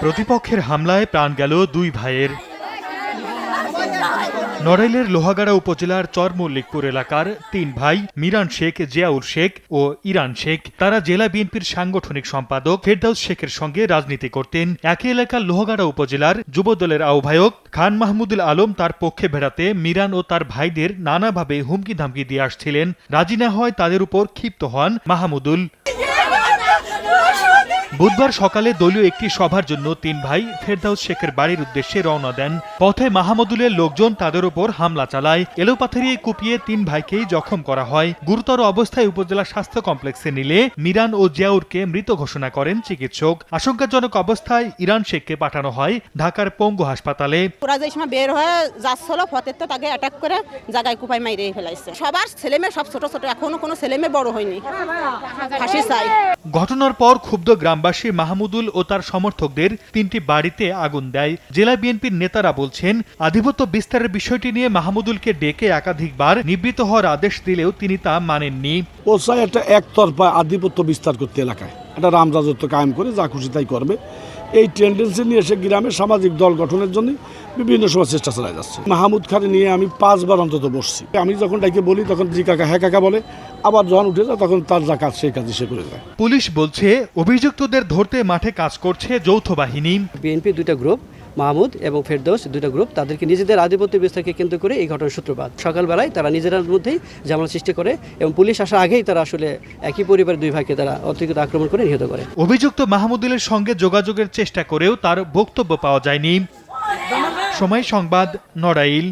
প্রতিপক্ষের হামলায় প্রাণ গেল দুই ভাইয়ের। নড়াইলের লোহাগাড়া উপজেলার চরমল্লিকপুর এলাকার তিন ভাই, মিরান শেখ, জিয়াউল শেখ ও ইরান শেখ। তারা জেলা বিএনপির সাংগঠনিক সম্পাদক ফেরদাউস শেখের সঙ্গে রাজনীতি করতেন। একই এলাকার লোহাগাড়া উপজেলার যুবদলের আহ্বায়ক খান মাহমুদুল আলম তার পক্ষে ভেড়াতে মিরান ও তার ভাইদের নানাভাবে হুমকি ধামকি দিয়ে আসছিলেন। রাজি না হয় তাদের উপর ক্ষিপ্ত হন মাহমুদুল। বুধবার সকালে দলীয় একটি সভার জন্য তিন ভাই ফেরদাউস শেখের বাড়ির উদ্দেশ্যে রওনা দেন। পথে মাহমুদুলের লোকজন তাদের উপর হামলা চালায়। এলোপাথারিয়ে কুপিয়ে তিন ভাইকেই জখম করা হয়। গুরুতর অবস্থায় উপজেলা স্বাস্থ্য কমপ্লেক্সে নিলে মিরান ও জিয়াউরকে মৃত ঘোষণা করেন চিকিৎসক। আশঙ্কাজনক অবস্থায় ইরান শেখকে পাঠানো হয় ঢাকার পঙ্গু হাসপাতালে। ওরা যে সময় বের হয়ে যাচ্ছিল ফতের তো তাকে অ্যাটাক করে জায়গায় কুপাই মাইরে ফেলাইছে। সবার ছেলে মেয়ে সব ছোট ছোট এখনও কোনো ছেলে মেয়ে বড় হয়নি। ফাঁসি চাই। ঘটনার পর ক্ষুব্ধ গ্রামবাসী মাহমুদুল ও তার সমর্থকদের তিনটি বাড়িতে আগুন দেয়। জেলা বিএনপির নেতারা বলছেন, আধিপত্য বিস্তারের বিষয়টি নিয়ে মাহমুদুলকে ডেকে একাধিকবার নিবৃত হওয়ার আদেশ দিলেও তিনি তা মানেননি। ও চায় একটা একতরফা আধিপত্য বিস্তার করতে এলাকায়। একটা রামরাজত্ব কায়েম করে যা খুশি তাই করবে। এই টেন্ডেন্সি নিয়ে এসে গ্রামে সামাজিক দল গঠনের জন্য বিভিন্ন সময় চেষ্টা চালায় যাচ্ছে। মাহমুদ খান নিয়ে আমি পাঁচবার অন্তত বসছি। আমি যখন তাকে বলি তখন জি কাকা হ্যাঁ কাকা বলে। আবার যখন উঠে যায় তখন তার যা কাজ সেই কাজই সে করে যায়। পুলিশ বলছে অভিযুক্তদের ধরতে মাঠে কাজ করছে যৌথ বাহিনী। বিএনপি দুইটা গ্রুপ মাহমুদ এবং ফেরদৌস দুটো গ্রুপ তাদেরকে নিজেদের আধিপত্য বিস্তারকে কেন্দ্র করে এই ঘটনার সূত্রপাত। সকালবেলায় তারা নিজেদের মধ্যেই জামাল সৃষ্টি করে এবং পুলিশ আসার আগেই তারা আসলে একই পরিবারের দুই ভাইকে তারা অতিরিক্ত আক্রমণ করে নিহত করে। অভিযুক্ত মাহমুদুলের সঙ্গে যোগাযোগের চেষ্টা করেও তার বক্তব্য পাওয়া যায়নি। সময় সংবাদ, নড়াইল।